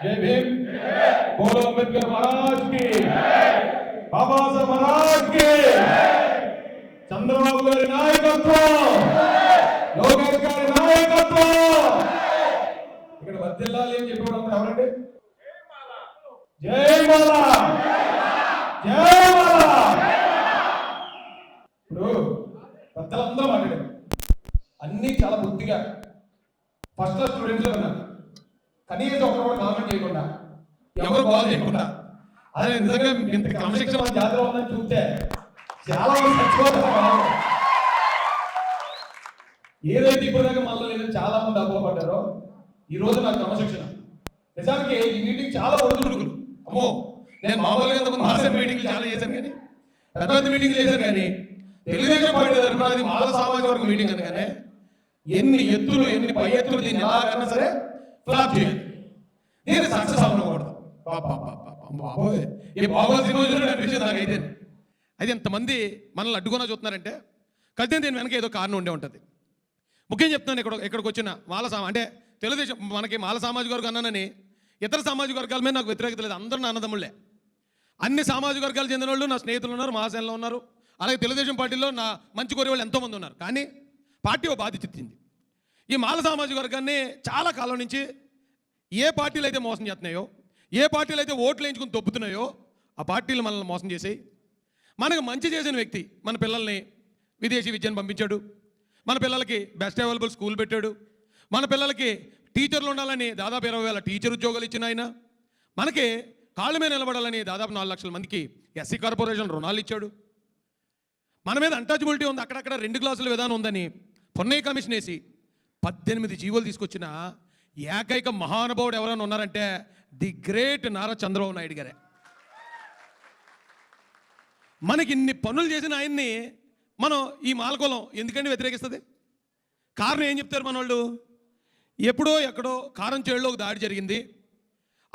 जय भीम बोलो अम्बेडकर महाराज की बाबा साहब महाराज की చంద్రబాబు గారి నాయకత్వం లోకేష్ గారి నాయకత్వం ఇక్కడ వర్దిల్లాలి అని చెప్పేవాడు ఎవరండి జై మాలా జై మాలా ఇప్పుడు పెద్దలందరూ మాట్లాడారు అన్నీ చాలా బుద్ధిగా ఫస్ట్ క్లాస్ స్టూడెంట్స్ ఉన్నారు కనీసం ఒకరు కూడా కామెంట్ చేయకుండా. ఎవరు బాగా చేయకుండా? అదే నిజంగా ఇంత క్రమశిక్షణ జాతర ఉందని చూస్తే చాలా చచ్చిపోతారు ఏదైతే ఇప్పటిదాకా మనలో లేదు చాలా మంది అపోహపడ్డారో ఈ రోజు నాకు క్రమశిక్షణ. నిజానికి ఈ మీటింగ్ చాలా ఒడిదుడుకులు అమ్మో నేను మామూలుగా ఇంతకుముందు మాసే మీటింగ్లు చాలా చేశాను కానీ పెద్ద పెద్ద మీటింగ్లు చేశాను కానీ తెలుగుదేశం పార్టీ తరఫున అది మాల సామాజిక వర్గ మీటింగ్ అనగానే ఎన్ని ఎత్తులు ఎన్ని పై ఎత్తులు దీన్ని ఎలాగైనా సరే ఫ్లాప్ చేయాలి నేను సక్సెస్ అవ్వకూడదు బాబోయ్. ఈ అనిపించింది నాకైతే అయితే ఇంతమంది మనల్ని అడ్డుకున్నా చూస్తున్నారంటే కలితే దీని వెనక ఏదో కారణం ఉండే ఉంటుంది. ముఖ్యం చెప్తున్నాను ఇక్కడ ఇక్కడికి వచ్చిన మాల సామా అంటే తెలుగుదేశం మనకి మాల సామాజిక వర్గం అన్నానని ఇతర సామాజిక వర్గాల మీద నాకు వ్యతిరేకత లేదు. అందరూ నా అన్నదమ్ముళ్ళే. అన్ని సామాజిక వర్గాలు చెందిన వాళ్ళు నా స్నేహితులు ఉన్నారు మహాసేనలో ఉన్నారు. అలాగే తెలుగుదేశం పార్టీలో నా మంచి కోరే వాళ్ళు ఎంతోమంది ఉన్నారు. కానీ పార్టీ ఓ బాధ్యత ఇచ్చింది ఈ మాల సామాజిక వర్గాన్ని చాలా కాలం నుంచి ఏ పార్టీలు అయితే మోసం చేస్తున్నాయో ఏ పార్టీలు అయితే ఓట్లు వేయించుకుని దొబ్బుతున్నాయో ఆ పార్టీలు మనల్ని మోసం చేసాయి. మనకు మంచి చేసిన వ్యక్తి మన పిల్లల్ని విదేశీ విద్యను పంపించాడు. మన పిల్లలకి బెస్ట్ అవైలబుల్ స్కూల్ పెట్టాడు. మన పిల్లలకి టీచర్లు ఉండాలని దాదాపు ఇరవై వేల టీచర్ ఉద్యోగాలు ఇచ్చిన ఆయన. మనకి కాళ్ళ మీద నిలబడాలని దాదాపు నాలుగు లక్షల మందికి ఎస్సీ కార్పొరేషన్ రుణాలు ఇచ్చాడు. మన మీద అంటచబిలిటీ ఉంది. అక్కడక్కడ రెండు గ్లాసుల విధానం ఉందని పొన్నయ్య కమిషన్ వేసి పద్దెనిమిది జీవోలు తీసుకొచ్చిన ఏకైక మహానుభావుడు ఎవరైనా ఉన్నారంటే ది గ్రేట్ నారా చంద్రబాబు నాయుడు గారే. మనకి ఇన్ని పనులు చేసిన ఆయన్ని మనం ఈ మాలకులం ఎందుకండి వ్యతిరేకిస్తుంది? కారణం ఏం చెప్తారు మన వాళ్ళు ఎప్పుడో ఎక్కడో కారం చేడులో ఒక దాడి జరిగింది.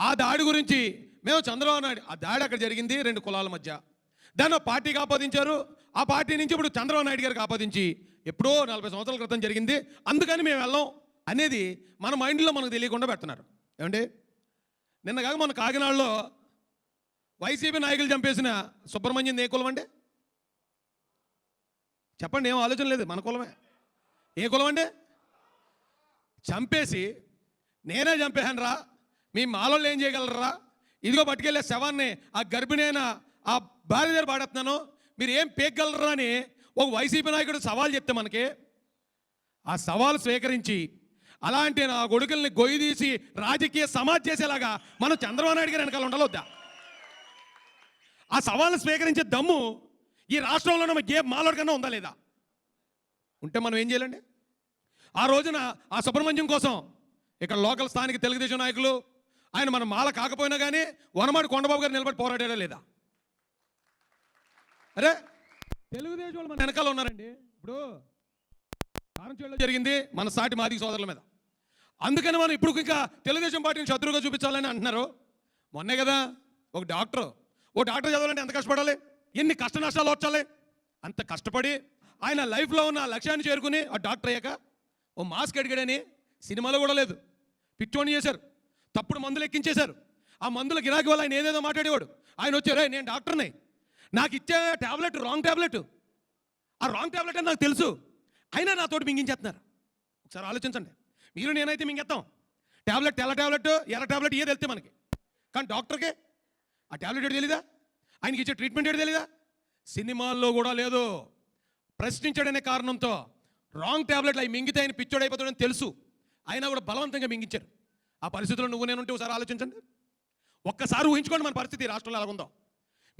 ఆ దాడి గురించి మేము చంద్రబాబు నాయుడు ఆ దాడి అక్కడ జరిగింది రెండు కులాల మధ్య. దాన్ని పార్టీకి ఆపాదించారు ఆ పార్టీ నుంచి ఇప్పుడు చంద్రబాబు నాయుడు గారికి ఆపాదించి ఎప్పుడో నలభై సంవత్సరాల క్రితం జరిగింది. అందుకని మేము వెళ్ళాం. అనేది మన మైండ్లో మనకు తెలియకుండా పెడుతున్నారు. ఏమండి? నిన్న కాక మన కాకినాడలో వైసీపీ నాయకులు చంపేసిన సుబ్రహ్మణ్యం ఏ కులం అండి చెప్పండి ఏం ఆలోచన లేదు మన కులమే. ఏ కులం అండి చంపేసి నేనే చంపేహాను రా మీ మాలోళ్ళు ఏం చేయగలరా ఇదిగో పట్టుకెళ్ళే శవాన్ని ఆ గర్భిణి ఆ భార్య దగ్గర పాడేస్తున్నాను మీరు ఏం పేగలరా అని ఒక వైసీపీ నాయకుడు సవాల్ చెప్తే మనకి ఆ సవాలు స్వీకరించి అలాంటి నా కొడుకుల్ని గొయ్యి తీసి రాజకీయ సమాజ్ చేసేలాగా మనం చంద్రబాబు నాయుడు గారు వెనకాల ఉండలొద్దా? ఆ సవాల్ని స్వీకరించే దమ్ము ఈ రాష్ట్రంలో మన ఏ మాలోడి కన్నా ఉందా లేదా? ఉంటే మనం ఏం చేయాలండి? ఆ రోజున ఆ సుబ్రహ్మణ్యం కోసం ఇక్కడ లోకల్ స్థానిక తెలుగుదేశం నాయకులు ఆయన మన మాల కాకపోయినా కానీ వనమాడి కొండబాబు గారు నిలబడి పోరాడారా లేదా? అరే తెలుగుదేశం వాళ్ళు మన వెనకాల ఉన్నారండి. ఇప్పుడు కారంచేడులో జరిగింది మన సాటి మాదిక సోదరుల మీద. అందుకని మనం ఇప్పుడు ఇంకా తెలుగుదేశం పార్టీని శత్రువుగా చూపించాలని అంటున్నారు. మొన్నే కదా ఒక డాక్టర్ ఓ డాక్టర్ చదవాలంటే ఎంత కష్టపడాలి? ఎన్ని కష్ట నష్టాలు వచ్చాలి? అంత కష్టపడి ఆయన లైఫ్లో ఉన్న లక్ష్యాన్ని చేరుకుని ఆ డాక్టర్ అయ్యాక ఓ మాస్క్ అడిగాడని సినిమాలో కూడా లేదు. పిచ్చోని చేశారు. తప్పుడు మందులు ఎక్కించేశారు. ఆ మందుల గిరాకీ వల్ల ఆయన ఏదేదో మాట్లాడేవాడు. ఆయన వచ్చారు నేను డాక్టర్ని. నాకు ఇచ్చే టాబ్లెట్ రాంగ్ టాబ్లెట్. ఆ రాంగ్ టాబ్లెట్ అని నాకు తెలుసు. అయినా నాతోటి మింగించేస్తున్నారు. ఒకసారి ఆలోచించండి. మీరు నేనైతే మింగేస్తాం ట్యాబ్లెట్ తెల్ల టాబ్లెట్ ఎర్ర టాబ్లెట్ ఏది వెళ్తే మనకి. కానీ డాక్టర్కే? ఆ టాబ్లెట్ ఏడు తెలీదా? ఆయనకి ఇచ్చే ట్రీట్మెంట్ ఏడు తెలీదా? సినిమాల్లో కూడా లేదు. ప్రశ్నించాడనే కారణంతో రాంగ్ టాబ్లెట్లు అవి మింగితే ఆయన పిచ్చోడైపోతాడని తెలుసు. అయినా కూడా బలవంతంగా మింగించారు. ఆ పరిస్థితుల్లో నువ్వు నేను ఉంటే ఒకసారి ఆలోచించండి. ఒక్కసారి ఊహించుకోండి మన పరిస్థితి రాష్ట్రంలో ఎలాగుందో. ఉందో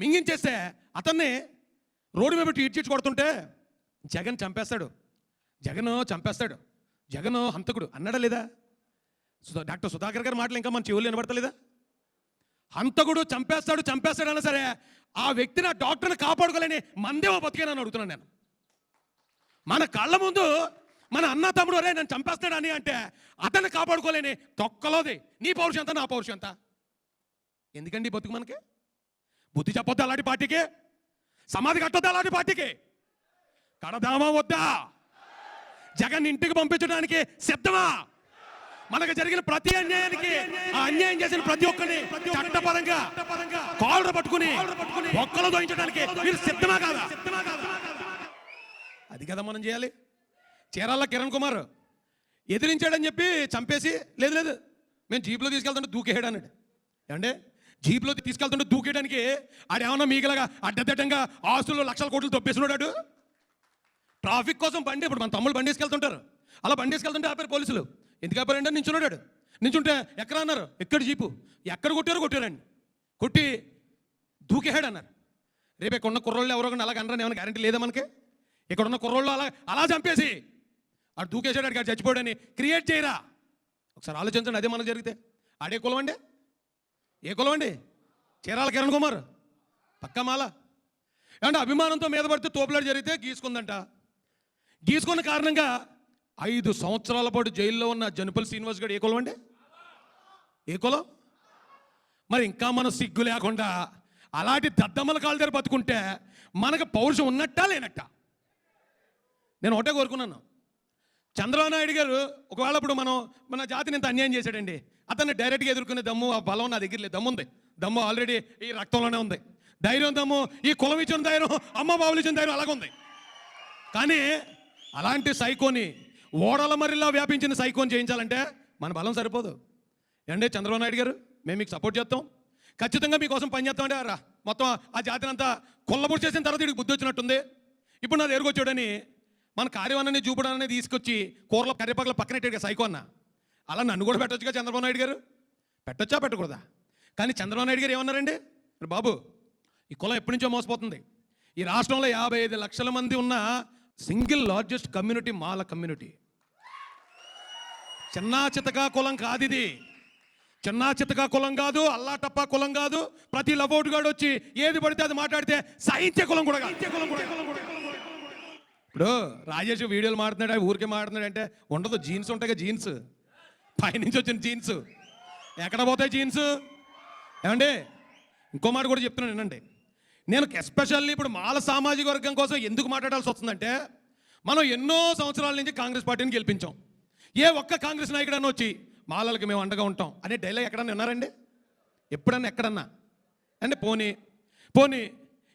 మింగించేస్తే అతన్ని రోడ్డు మీద పెట్టి ఇడ్చిచ్చి కొడుతుంటే జగన్ చంపేస్తాడు. జగన్ చంపేస్తాడు. జగన్ హంతకుడు అన్నాడా లేదా? సుధా డాక్టర్ సుధాకర్ గారి మాటలు ఇంకా మన చెవులు వినబడతలేదా? హంతకుడు చంపేస్తాడు చంపేస్తాడు అన్నా సరే ఆ వ్యక్తిని ఆ డాక్టర్ని కాపాడుకోలేని మందేమో బతికేనని అడుగుతున్నాను నేను. మన కళ్ళ ముందు మన అన్న తమ్ముడు అరే నన్ను చంపేస్తాడు అని అంటే అతన్ని కాపాడుకోలేని తొక్కలోది. నీ పౌరుషం ఎంత నా పౌరుషం ఎంత? ఎందుకండి బతుకు మనకి? బుద్ధి చెప్పొద్దు అలాంటి పార్టీకి? సమాధి కట్టొద్దు అలాంటి పార్టీకి? కడదామా వద్దా? జగన్ ఇంటికి పంపించడానికి సిద్ధమా? మనకు జరిగిన ప్రతి అన్యాయానికి ఆ అన్యాయం చేసిన ప్రతి ఒక్కరిని చట్టపరంగా కాళ్ళు పట్టుకుని ఒక్కలు దోయించడానికి మీరు సిద్ధమా కాదా? అది కదా మనం చేయాలి. చీరాల కిరణ్ కుమార్ ఎదిరించాడని చెప్పి చంపేసి లేదు లేదు మేము జీప్లో తీసుకెళ్తుంటే దూకేయడం అన్నాడు ఏమంటే జీప్లో తీసుకెళ్తుంటే దూకేయడానికి ఆడేమన్నా మీగలగా అడ్డదిడ్డంగా ఆస్తులు లక్షల కోట్లు తొప్పేసినాడు ట్రాఫిక్ కోసం బండి ఇప్పుడు మన తమ్ముడు బండి తీసుకెళ్తుంటారు. అలా బండి తీసుకెళ్తుంటే ఆపారు పోలీసులు. ఎందుకు ఆపారంటే నించున్నాడు నించుంటే ఎక్కడ అన్నారు? ఎక్కడ జీపు? ఎక్కడ కొట్టారో? కొట్టారండి. కొట్టి దూకేహాడు అన్నారు. రేపు ఇక్కడ ఉన్న కుర్రోళ్ళు ఎవరో ఒకరిని అలాగ అనరని ఏమైనా గ్యారంటీ లేదా మనకి? ఇక్కడ ఉన్న కుర్రోళ్ళు అలా అలా చంపేసి ఆడు దూకేసాడు అడిగాడు చచ్చిపోయాడని క్రియేట్ చేయరా? ఒకసారి ఆలోచించండి అదే మనకు జరిగితే. ఆడే కులం అండి? ఏ కులం అండి? చీరాల కిరణ్ కుమార్. పక్క మాల. ఏమంటే అభిమానంతో మీద పడితే తోపులాడు జరిగితే గీసుకుందంట. గీసుకున్న కారణంగా ఐదు సంవత్సరాల పాటు జైల్లో ఉన్న జనపల్ శ్రీనివాస్ గారు ఏ కులం అండి? ఏ కులం? మరి ఇంకా మనం సిగ్గు లేకుండా అలాంటి దద్దమ్మల కాళ్ళ దగ్గర బతుకుంటే మనకు పౌరుషం ఉన్నట్టా లేనట్టా? నేను ఒకటే కోరుకున్నాను. చంద్రబాబు నాయుడు గారు ఒకవేళ ఇప్పుడు మనం మన జాతిని ఇంత అన్యాయం చేశాడండి అతన్ని డైరెక్ట్గా ఎదుర్కొనే దమ్ము ఆ బలం నా దగ్గర లేదు. దమ్ము ఉంది. దమ్ము ఆల్రెడీ ఈ రక్తంలోనే ఉంది. ధైర్యం దమ్ము ఈ కులం ఇచ్చిన ధైర్యం అమ్మ బాబులు ఇచ్చిన ధైర్యం అలాగే ఉంది. కానీ అలాంటి సైకోని ఓడల మరిలా వ్యాపించిన సైకోని చేయించాలంటే మన బలం సరిపోదు. ఏంటంటే చంద్రబాబు నాయుడు గారు మేము మీకు సపోర్ట్ చేస్తాం. ఖచ్చితంగా మీకోసం పని చేస్తామంటే రా మొత్తం ఆ జాతిని అంతా కొల్లబుడి చేసిన తర్వాత వీడికి బుద్ధి వచ్చినట్టుంది. ఇప్పుడు నా దగ్గరకు వచ్చాడని మన కార్యవాన్ని చూపడాన్ని తీసుకొచ్చి కూరలో కర్రీపాకల పక్కన పెట్టాడు సైకో అన్న అలా నన్ను కూడా పెట్టొచ్చుగా చంద్రబాబు నాయుడు గారు? పెట్టొచ్చా పెట్టకూడదా? కానీ చంద్రబాబు నాయుడు గారు ఏమన్నారండి? బాబు ఈ కులం ఎప్పటి నుంచో మోసపోతుంది. ఈ రాష్ట్రంలో యాభై ఐదు లక్షల మంది ఉన్న single largest community Mala community చిన్నా చితకా కులం కాదు ఇది చిన్నా చితకా కులం కాదు అల్లా టప్పా కులం కాదు ప్రతి లవోటు గాడు వచ్చి ఏది పడితే అది మాట్లాడితే సాహిత్య కులం కూడా కాదు. ఇప్పుడు రాజేష్ వీడియోలు మాడుతున్నాడు ఊరికే మాడుతున్నాడు అంటే ఉండదు జీన్స్ ఉంటాయి జీన్స్ పైనుంచి వచ్చిన జీన్స్ ఎక్కడ పోతాయి జీన్స్ ఏమండి? ఇంకో మాట కూడా చెప్తున్నాను వినండి. నేను ఎస్పెషల్లీ ఇప్పుడు మాల సామాజిక వర్గం కోసం ఎందుకు మాట్లాడాల్సి వస్తుందంటే మనం ఎన్నో సంవత్సరాల నుంచి కాంగ్రెస్ పార్టీని గెలిపించాం. ఏ ఒక్క కాంగ్రెస్ నాయకుడన్నా వచ్చి మాలలకు మేము అండగా ఉంటాం అనే డైలాగ్ ఎక్కడన్నా విన్నారండి? ఎప్పుడన్నా ఎక్కడన్నా? అంటే పోనీ పోనీ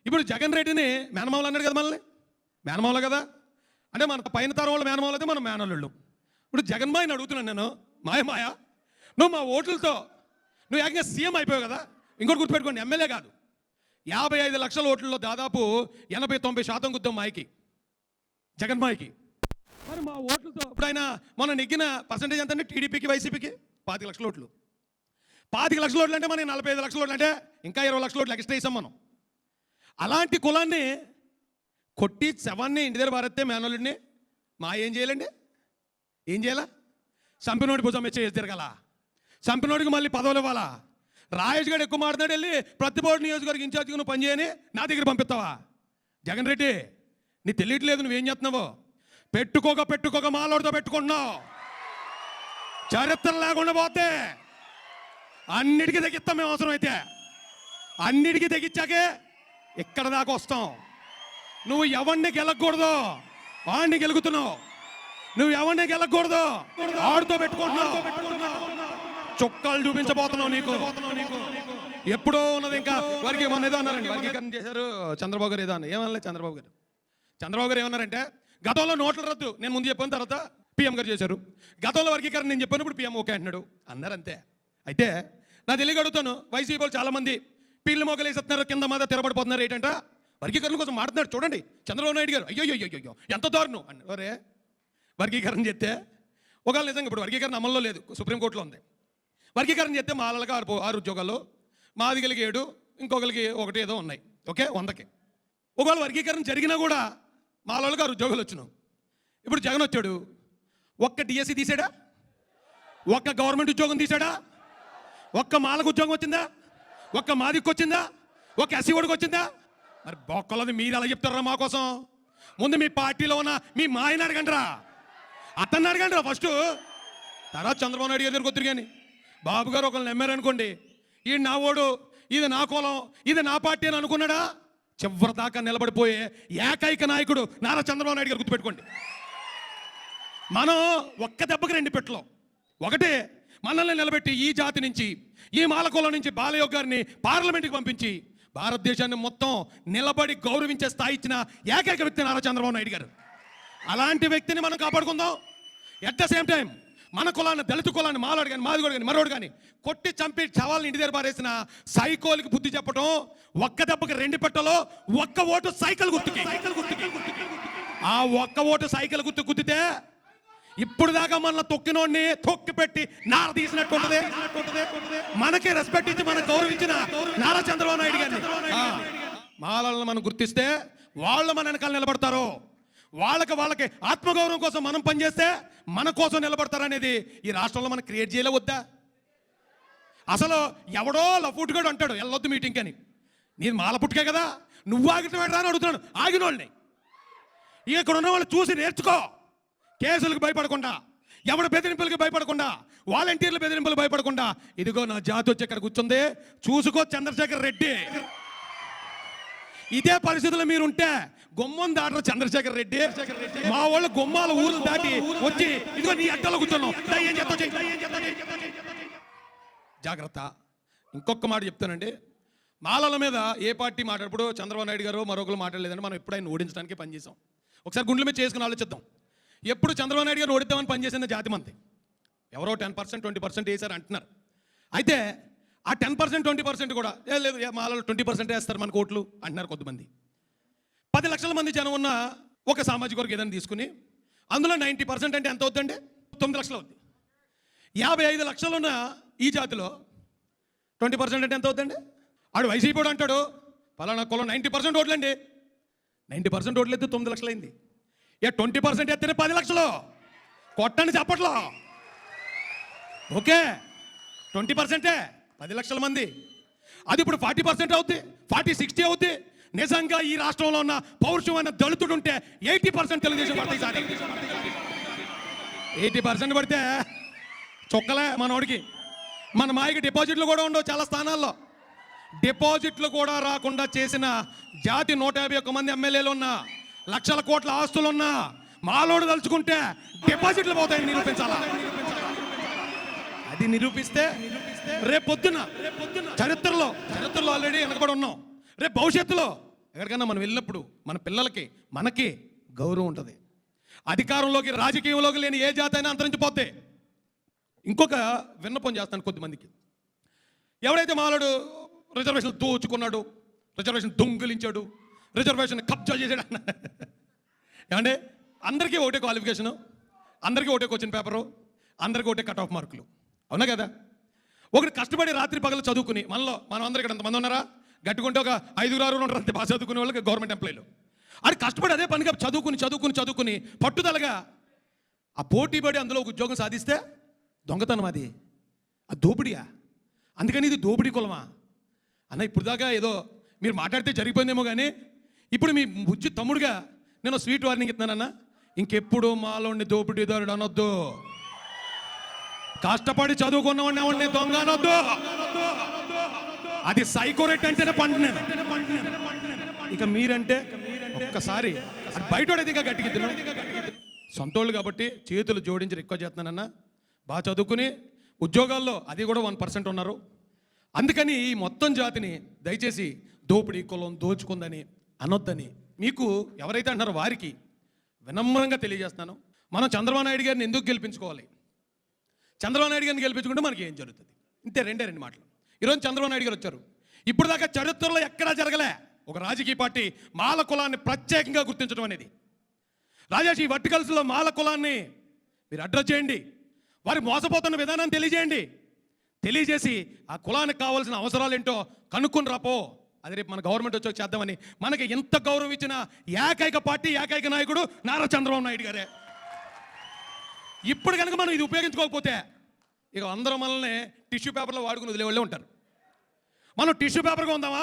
ఇప్పుడు జగన్ రెడ్డిని మేనమావులు అన్నాడు కదా మనల్ని? మేనమావులు కదా? అంటే మన పైన తరం వాళ్ళు మేనమావులు అయితే మనం మేనల్లుళ్ళు. ఇప్పుడు జగన్ మాయని అడుగుతున్నాను నేను. మాయ మాయ? నువ్వు మా ఓట్లతో నువ్వు ఏకంగా సీఎం అయిపోయావు కదా? ఇంకోటి గుర్తుపెట్టుకోండి ఎమ్మెల్యే కాదు. యాభై ఐదు లక్షల ఓట్లలో దాదాపు ఎనభై తొంభై శాతం గుద్దాం మాయకి. జగన్ మాయకి. మరి మా ఓట్లతో ఇప్పుడైనా మనం మొన్న నెగ్గిన పర్సంటేజ్ ఎంత అంటే టీడీపీకి వైసీపీకి? పాతిక లక్షల ఓట్లు. పాతిక లక్షల ఓట్లు అంటే మనకి నలభై ఐదు లక్షల ఓట్లు అంటే ఇంకా ఇరవై లక్షల ఓట్లు ఎక్స్ట్రా వేసాం మనం. అలాంటి కులాన్ని కొట్టి శవాన్ని ఇంటి దగ్గర భారత్తే మేనల్లుడిని మా ఏం చేయాలండి? ఏం చేయాలా? చంపినోడి భుజం మీద చేసి తిరగాల? చంపినోడికి మళ్ళీ పదవులు ఇవ్వాలా? రాయేష్ గారు ఎక్కువ మాట్లాడి వెళ్ళి ప్రతిపోటు నియోజకవర్గ ఇన్ఛార్జిగా నువ్వు పని చేయని నా దగ్గర పంపిస్తావా? జగన్ రెడ్డి నీ తెలియట్లేదు నువ్వేం చేస్తున్నావు? పెట్టుకోక పెట్టుకోక మాలోడితో పెట్టుకుంటున్నావు. చరిత్ర లేకుండా పోతే అన్నిటికీ తెగిస్తాం మేము అవసరం అయితే అన్నిటికీ తెగించాకే ఇక్కడ దాకా వస్తాం. నువ్వు ఎవరిని గెలకూడదు వాడిని గెలుగుతున్నావు. నువ్వు ఎవరిని గెలకూడదు ఆడుతో పెట్టుకుంటున్నావు. చుక్కలు చూపించబోతున్నావు నీకు. ఎప్పుడో ఉన్నది ఇంకా వారికి మన ఏదో అన్నారండి. వర్గీకరణ చేశారు చంద్రబాబు గారు ఏదో అన్నారు. ఏమనలేదు చంద్రబాబు గారు? చంద్రబాబు గారు ఏమన్నారంటే గతంలో నోట్ల రద్దు నేను ముందు చెప్పిన తర్వాత పిఎం గారు చేశారు. గతంలో వర్గీకరణ నేను చెప్పినప్పుడు పిఎం ఓకే అంటున్నాడు. అన్నారు అంతే అయితే నా తెలియ అడుగుతాను వైసీపీ వాళ్ళు చాలా మంది పీళ్ళు మొగలేసేస్తున్నారు కింద మీద తిరబడిపోతున్నారు. ఏంటంట? వర్గీకరణ కోసం మాట్లాడు చూడండి. చంద్రబాబు నాయుడు గారు అయ్యో అయ్యో అయ్యో ఎంత దారుణం. అని వర్గీకరణ చెప్తే ఒకవేళ నిజంగా ఇప్పుడు వర్గీకరణ అమల్లో లేదు. సుప్రీంకోర్టులో ఉంది. వర్గీకరణ చేస్తే మాలలుగా ఆరు ఆరు ఉద్యోగాలు మాదిగలకి ఏడు ఇంకొకరికి ఒకటి ఏదో ఉన్నాయి. ఓకే? వందకి. ఒకవేళ వర్గీకరణ జరిగినా కూడా మాలలుగా ఆరు ఉద్యోగాలు వచ్చినావు ఇప్పుడు జగన్ వచ్చాడు. ఒక్క డిఎస్సి తీసాడా? ఒక్క గవర్నమెంట్ ఉద్యోగం తీసాడా? ఒక్క మాలకు ఉద్యోగం వచ్చిందా? ఒక్క మాదికి వచ్చిందా? ఒక్క ఎస్సీ ఓడికి వచ్చిందా? మరి బొక్కలది మీరు ఎలా చెప్తారా మా కోసం? ముందు మీ పార్టీలో ఉన్న మీ మాయని అడగండి రా అతన్ని అడగండి రా ఫస్ట్. తర్వాత చంద్రబాబు నాయుడు గారి కానీ బాబు గారు ఒకళ్ళు నమ్మారనుకోండి ఈ నా ఓడు ఇది నా కులం ఇది నా పార్టీ అని అనుకున్నాడా? చివరి దాకా నిలబడిపోయే ఏకైక నాయకుడు నారా చంద్రబాబు నాయుడు గారు గుర్తుపెట్టుకోండి. మనం ఒక్క దెబ్బకి రెండు పెట్టలో. ఒకటే మనల్ని నిలబెట్టి ఈ జాతి నుంచి ఈ మాలకులం నుంచి బాలయోగ్ గారిని పార్లమెంట్కి పంపించి భారతదేశాన్ని మొత్తం నిలబడి గౌరవించే స్థాయి ఇచ్చిన ఏకైక వ్యక్తి నారా చంద్రబాబు నాయుడు గారు. అలాంటి వ్యక్తిని మనం కాపాడుకుందాం. ఎట్ ద సేమ్ టైం మన కులాన్ని దళిత కులాన్ని మాలోడు కానీ మాదిగోడు కానీ మరోడు కానీ కొట్టి చంపి చవాలని ఇంటి దగ్గర పారేసిన సైకోలకి బుద్ధి చెప్పడం ఒక్క దెబ్బకి రెండు పెట్టలో ఒక్క ఓటు సైకిల్ గుర్తుకి. సైకిల్ గుర్తుకి ఆ ఒక్క ఓటు సైకిల్ గుర్తు గుద్దితే ఇప్పుడు దాకా మన తొక్కినోడిని తొక్కి పెట్టి నార తీసినట్టు ఉంటది. మనకి రెస్పెక్ట్ ఇచ్చి మనకు గౌరవించిన నారా చంద్రబాబు నాయుడు గారిని. ఆ, మాలలను మనం గుర్తిస్తే వాళ్ళు మన వెనకాల నిలబడతారు. వాళ్ళకి వాళ్ళకి ఆత్మగౌరవం కోసం మనం పనిచేస్తే మన కోసం నిలబడతారనేది ఈ రాష్ట్రంలో మనం క్రియేట్ చేయలే వద్దా? అసలు ఎవడో లఫుట్గాడు అంటాడు వెళ్ళొద్దు మీటింగ్ అని. నేను మాల పుట్టుకే కదా నువ్వు ఆగిన అని అడుగుతున్నాను ఆగిన వాళ్ళని ఇక్కడ ఉన్న వాళ్ళు చూసి నేర్చుకో. కేసులకు భయపడకుండా ఎవడ బెదిరింపులకి భయపడకుండా వాలంటీర్ల బెదిరింపులు భయపడకుండా ఇదిగో నా జాతి వచ్చి ఇక్కడ కూర్చుంది చూసుకో చంద్రశేఖర్ రెడ్డి. ఇదే పరిస్థితుల్లో మీరుంటే గుమ్మం దాటరు చంద్రశేఖర్ రెడ్డి. మా వాళ్ళు గుమ్మాల ఊరు దాటి వచ్చి ఇదిగో నీ అడ్డలో కూర్చున్నాం జాగ్రత్త. ఇంకొక మాట చెప్తానండి. మాలల మీద ఏ పార్టీ మాట్లాడప్పుడు చంద్రబాబు నాయుడు గారు మరొకరు మాట్లాడలేదని మనం ఎప్పుడైనా ఓడించడానికి పనిచేసాం ఒకసారి గుండెల మీద చేసుకుని ఆలోచిద్దాం. ఎప్పుడు చంద్రబాబు నాయుడు గారు ఓడిద్దామని పనిచేసింది జాతి మంది. ఎవరో టెన్ పర్సెంట్ ట్వంటీ పర్సెంట్ వేశారు అంటున్నారు. అయితే ఆ టెన్ పర్సెంట్ ట్వంటీ పర్సెంట్ కూడా ఏ లేదు మాలలో ట్వంటీ పర్సెంట్ వేస్తారు మన ఓట్లు అంటున్నారు కొంతమంది. పది లక్షల మంది జనం ఉన్న ఒక సామాజిక వర్గం ఏదైనా తీసుకుని అందులో నైంటీ పర్సెంట్ అంటే ఎంత అవుతుందండి తొమ్మిది లక్షలు అవుద్ది. యాభై ఐదు లక్షలు ఉన్న ఈ జాతిలో ట్వంటీ పర్సెంట్ అంటే ఎంత అవుతుందండి ఆడు వైసీపీ కూడా అంటాడు పలానా కులం నైంటీ పర్సెంట్ ఓట్లండి. నైంటీ పర్సెంట్ ఓట్లు ఎత్తే తొమ్మిది లక్షలు అయింది. ఏ ట్వంటీ పర్సెంట్ ఎత్తే పది లక్షలు? కొట్టండి చెప్పట్లో. ఓకే ట్వంటీ పర్సెంటే పది లక్షల మంది. అది ఇప్పుడు ఫార్టీ పర్సెంట్ అవుద్ది ఫార్టీ సిక్స్టీ అవుద్ది. నిజంగా ఈ రాష్ట్రంలో ఉన్న పౌరుషమైన దళితుడు ఉంటే ఎయిటీ పర్సెంట్ తెలుగుదేశం పడతాయి సార్ ఎయిటీ పర్సెంట్ పడితే చొక్కలే మనోడికి. మన మాయకి డిపాజిట్లు కూడా ఉండవు చాలా స్థానాల్లో. డిపాజిట్లు కూడా రాకుండా చేసిన జాతి నూట యాభై ఒక్క మంది ఎమ్మెల్యేలు ఉన్నా లక్షల కోట్ల ఆస్తులు ఉన్నా మాలోడు తలుచుకుంటే డిపాజిట్లు పోతాయని నిరూపించాలా? అది నిరూపిస్తే రేపు పొద్దున చరిత్రలో చరిత్రలో ఆల్రెడీ వెనకబడి ఉన్నాం. రేపు భవిష్యత్తులో ఎక్కడికైనా మనం వెళ్ళినప్పుడు మన పిల్లలకి మనకి గౌరవం ఉంటుంది. అధికారంలోకి రాజకీయంలోకి లేని ఏ జాతి అయినా అంతరించిపోతే. ఇంకొక విన్నపం చేస్తాను కొద్దిమందికి. ఎవడైతే మాలాడు రిజర్వేషన్ దోచుకున్నాడు రిజర్వేషన్ దొంగిలించాడు రిజర్వేషన్ కబ్జా చేశాడు అన్న. ఏమంటే అందరికీ ఒకటే క్వాలిఫికేషను అందరికీ ఒకటే క్వశ్చన్ పేపరు అందరికీ ఒకటే కట్ ఆఫ్ మార్కులు అవునా కదా? ఒకటి కష్టపడి రాత్రి పగలు చదువుకుని మనలో మనం అందరికీ ఎంతమంది ఉన్నారా? గట్టుకుంటే ఒక ఐదుగురు ఆరుగురు ఉంటారు అంతే. బాగా చదువుకునే వాళ్ళకి గవర్నమెంట్ ఎంప్లాయీలు అది కష్టపడి అదే పనిగా చదువుకుని చదువుకుని చదువుకుని పట్టుదలగా ఆ పోటీ పడి అందులో ఒక ఉద్యోగం సాధిస్తే దొంగతనం అది. ఆ దోపిడియా? అందుకని ఇది దోపిడీ కులమా? అన్న ఇప్పుడు దాకా ఏదో మీరు మాట్లాడితే జరిగిపోయిందేమో కానీ ఇప్పుడు మీ బుజ్జి తమ్ముడుగా నేను స్వీట్ వార్నింగ్ ఇస్తున్నానన్న ఇంకెప్పుడు మాలోని దోపిడీదారుడు అనొద్దు. కష్టపడి చదువుకున్నవాడిని దొంగ అనొద్దు. అది సైకోరెట్ అంటేనే పండునేను ఇక మీరంటే ఒక్కసారి అది బయట గట్టికి సొంతోళ్ళు కాబట్టి చేతులు జోడించి రిక్వెస్ట్ చేస్తున్నానన్నా. బాగా చదువుకుని ఉద్యోగాల్లో అది కూడా వన్ పర్సెంట్ ఉన్నారు. అందుకని ఈ మొత్తం జాతిని దయచేసి దోపిడీ కులం దోచుకుందని అనొద్దని మీకు ఎవరైతే అంటారో వారికి వినమ్రంగా తెలియజేస్తాను మనం చంద్రబాబు నాయుడు గారిని ఎందుకు గెలిపించుకోవాలి? చంద్రబాబు నాయుడు గారిని గెలిపించుకుంటే మనకి ఏం జరుగుతుంది? ఇంతే రెండే రెండు మాటలు. ఈరోజు చంద్రబాబు నాయుడు గారు వచ్చారు. ఇప్పుడు దాకా చరిత్రలో ఎక్కడా జరగలే. ఒక రాజకీయ పార్టీ మాల కులాన్ని ప్రత్యేకంగా గుర్తించడం అనేది. రాజేష్ ఈ వర్టికల్స్లో మాల కులాన్ని మీరు అడ్రస్ చేయండి. వారి మోసపోతున్న విధానాన్ని తెలియజేయండి. తెలియజేసి ఆ కులానికి కావాల్సిన అవసరాలు ఏంటో కనుక్కొని రాపో అది రేపు మన గవర్నమెంట్ వచ్చి చేద్దామని. మనకి ఎంత గౌరవం ఇచ్చిన ఏకైక పార్టీ ఏకైక నాయకుడు నారా చంద్రబాబు నాయుడు గారే. ఇప్పుడు కనుక మనం ఇది ఉపయోగించుకోకపోతే ఇక అందరం మనల్ని టిష్యూ పేపర్లో వాడుకుని వదిలేవాళ్ళే ఉంటారు. మనం టిష్యూ పేపర్గా ఉందామా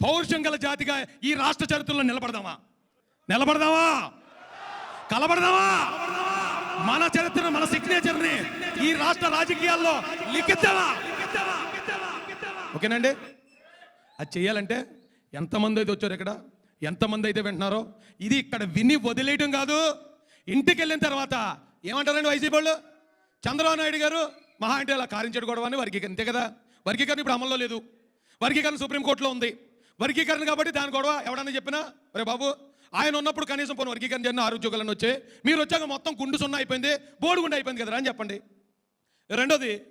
పౌరుషం గల జాతిగా ఈ రాష్ట్ర చరిత్రలో నిలబడదామా? నిలబడదామా? కలబడదామా? మన చరిత్రను మన సిగ్నేచర్ని ఈ రాష్ట్ర రాజకీయాల్లో లిఖిద్దామా? ఓకేనండి? అది చేయాలంటే ఎంతమంది అయితే వచ్చారు ఇక్కడ? ఎంతమంది అయితే వింటున్నారో? ఇది ఇక్కడ విని వదిలేయటం కాదు. ఇంటికి వెళ్ళిన తర్వాత ఏమంటారండి వైసీపీ వాళ్ళు? చంద్రబాబు నాయుడు గారు? మహా అంటే అలా కారించేడు గొడవ అని వర్గీకరణ. అంతే కదా? వర్గీకరణ ఇప్పుడు అమల్లో లేదు. వర్గీకరణ సుప్రీంకోర్టులో ఉంది. వర్గీకరణ కాబట్టి దాని గొడవ ఎవడన్నా చెప్పినా రే బాబు ఆయన ఉన్నప్పుడు కనీసం పోను వర్గీకరణ చేసిన ఆరు వచ్చే మీరు వచ్చాక మొత్తం గుండు సున్నా అయిపోయింది బోర్డు గుండు అయిపోయింది కదా అని చెప్పండి. రెండోది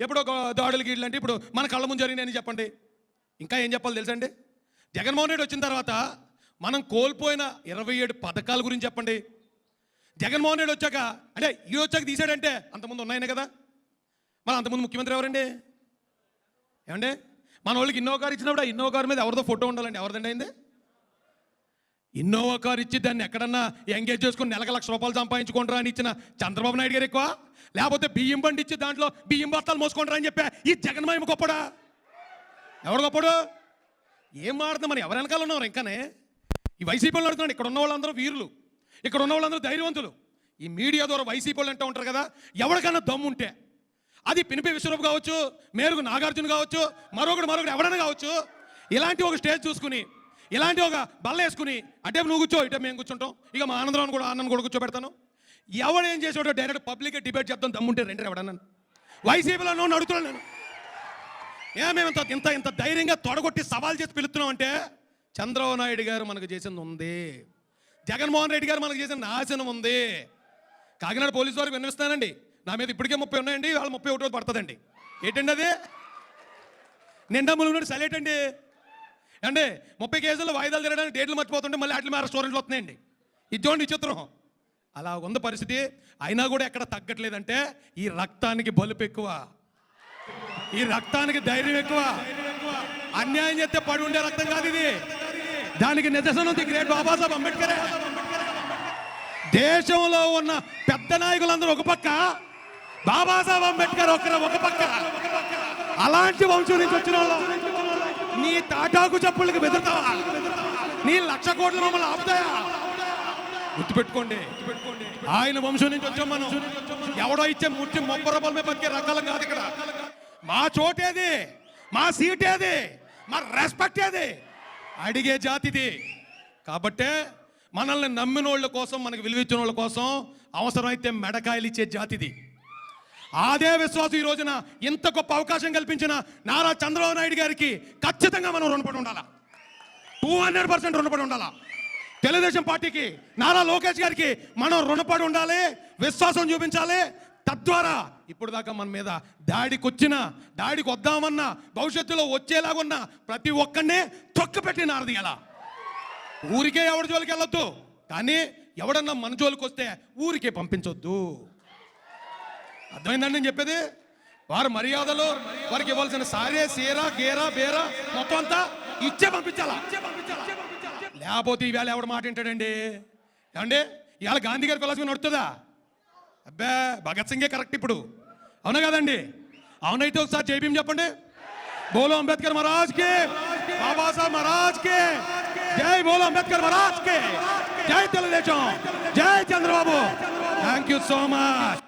ఎప్పుడు ఒక దాడులు గీడలు అంటే ఇప్పుడు మన కళ్ళ ముందు జరిగినాయని చెప్పండి. ఇంకా ఏం చెప్పాలి తెలుసండి జగన్మోహన్ రెడ్డి వచ్చిన తర్వాత మనం కోల్పోయిన ఇరవై ఏడు పథకాల గురించి చెప్పండి. జగన్మోహన్ రెడ్డి వచ్చాక అంటే ఈ వచ్చాక తీసాడంటే అంతకుముందు ఉన్నాయనే కదా? మన అంతకుముందు ముఖ్యమంత్రి ఎవరండి? ఏమండి? మన వాళ్ళకి ఇన్నోవా కారు ఇచ్చినప్పుడు ఆ ఇన్నోవా కారు మీద ఎవరిదో ఫోటో ఉండాలండి. ఎవరిదండి అయింది? ఇన్నోవా కారు ఇచ్చి దాన్ని ఎక్కడన్నా ఎంగేజ్ చేసుకుని నెలకు లక్ష రూపాయలు సంపాదించుకుంటారా అని ఇచ్చిన చంద్రబాబు నాయుడు గారు ఎక్కువ? లేకపోతే బియ్యం బండి ఇచ్చి దాంట్లో బియ్యం బస్తాలు మోసుకుంటారా అని చెప్పా? ఈ జగన్మయం గొప్పడా? ఎవరు గొప్పడు? ఏం మాడుతుంది మరి? ఎవరు వెనకాల ఉన్నారు ఇంకానే? ఈ వైసీపీ వాళ్ళు అడుగుతున్నాడు ఇక్కడ ఉన్న వాళ్ళందరూ వీరులు. ఇక్కడ ఉన్న వాళ్ళందరూ ధైర్యవంతులు. ఈ మీడియా ద్వారా వైసీపీ వాళ్ళు అంటూ ఉంటారు కదా ఎవరికైనా దమ్ము ఉంటే అది పినిపి విశ్వరూప్ కావచ్చు మేరుగు నాగార్జున కావచ్చు మరొకడు మరొకడు ఎవడైనా కావచ్చు ఇలాంటి ఒక స్టేజ్ చూసుకుని ఇలాంటి ఒక బల్ల వేసుకుని అటే నువ్వు కూర్చో ఇటే మేము కూర్చుంటాం. ఇక మా ఆనందరావు కూడా అన్నం కూడా కూర్చోబెడతాను. ఎవడు ఏం చేసాడో డైరెక్ట్ పబ్లిక్ డిబేట్ చేద్దాం దమ్ముంటే రెండు ఎవడన్నా. వైసీపీలో నన్ను అడుగుతున్నాను నేను. ఏ మేము ఇంత ఇంత ఇంత ధైర్యంగా తొడగొట్టి సవాల్ చేసి పిలుస్తున్నాం అంటే చంద్రబాబు నాయుడు గారు మనకు చేసింది ఉంది. జగన్మోహన్ రెడ్డి గారు మనకు చేసిన నాశనం ఉంది. కాకినాడ పోలీసు వారికి వినిపిస్తానండి నా మీద ఇప్పటికే ముప్పై ఉన్నాయండి వాళ్ళు ముప్పై ఒకటి రోజు పడుతుందండి. ఏంటండి అది? నిండా ములుగునోడు సైలెంట్ అండి. అంటే ముప్పై కేజీలు వాయిదాలు తిరగడానికి డేట్లు మర్చిపోతుంటే మళ్ళీ అట్ల మీద స్టోరెంట్లు వస్తున్నాయండి. ఇది చూడండి విచిత్రం. అలా ఉంది పరిస్థితి. అయినా కూడా ఎక్కడ తగ్గట్లేదంటే ఈ రక్తానికి బలుపు ఎక్కువ. ఈ రక్తానికి ధైర్యం ఎక్కువ. అన్యాయం చేస్తే పడి ఉండే రక్తం కాదు ఇది. దానికి నిదర్శనం ది గ్రేట్ బాబాసాహెబ్ అంబేద్కర్. దేశంలో ఉన్న పెద్ద నాయకులందరూ ఒక పక్క బాబాసాహెబ్ అంబేద్కర్ ఒకరు ఒక పక్క. అలాంటి వంశం నుంచి వచ్చిన నీ తాటాకు చెప్పులకు బెదురుతావా? నీ లక్ష కోట్ల మమ్మల్ని ఆపుతాయా? గుర్తుపెట్టుకోండి. ఆయన వంశం నుంచి వచ్చాం మనం. ఎవడో ఇచ్చే ముట్టి ముప్పై రూపాయల మీద బతికే రకాలం కాదు ఇక్కడ. మా చోటేది మా సీట్ ఏది మా రెస్పెక్ట్ ఏది? అడిగే జాతిది. కాబట్టే మనల్ని నమ్మిన వాళ్ళ కోసం మనకు విలువించిన వాళ్ళ కోసం అవసరమైతే మెడకాయలు ఇచ్చే జాతిది. అదే విశ్వాసం ఈ రోజున ఇంత గొప్ప అవకాశం కల్పించిన నారా చంద్రబాబు నాయుడు గారికి ఖచ్చితంగా మనం రుణపడి ఉండాలా? టూ హండ్రెడ్ పర్సెంట్ రుణపడి ఉండాలా? తెలుగుదేశం పార్టీకి నారా లోకేష్ గారికి మనం రుణపడి ఉండాలి విశ్వాసం చూపించాలి. తద్వారా ఇప్పుడు దాకా మన మీద దాడికి వచ్చిన దాడికి వద్దామన్నా భవిష్యత్తులో వచ్చేలాగున్న ప్రతి ఒక్కరినే తొక్కపెట్టి నారదీయాల ఊరికే ఎవరి జోలికి వెళ్ళొద్దు కానీ ఎవడన్నా మన జోలికి వస్తే ఊరికే పంపించొద్దు. అర్థమైందండి నేను చెప్పేది? వారు మర్యాదలు వారికి ఇవ్వాల్సిన సారే సీరా గేరా బేరా మొత్తం అంతా ఇచ్చే పంపించాలా? లేకపోతే ఈవేళ ఎవడు మాట వింటాడండి? ఏమండి? ఇవాళ గాంధీ గారి ఫిలాసఫీ నడుతుందా అబ్బా భగత్ సింగే కరెక్ట్ ఇప్పుడు. అవునా కదండి? అవునైతే ఒకసారి జైబీం చెప్పండి. బోలో అంబేద్కర్ మహారాజ్ కే బాబాసాహెబ్ మహారాజ్ కే. జై బోలో అంబేద్కర్ మహారాజ్ కే. జై తెలుగుదేశం. జై Chandrababu. Thank you so much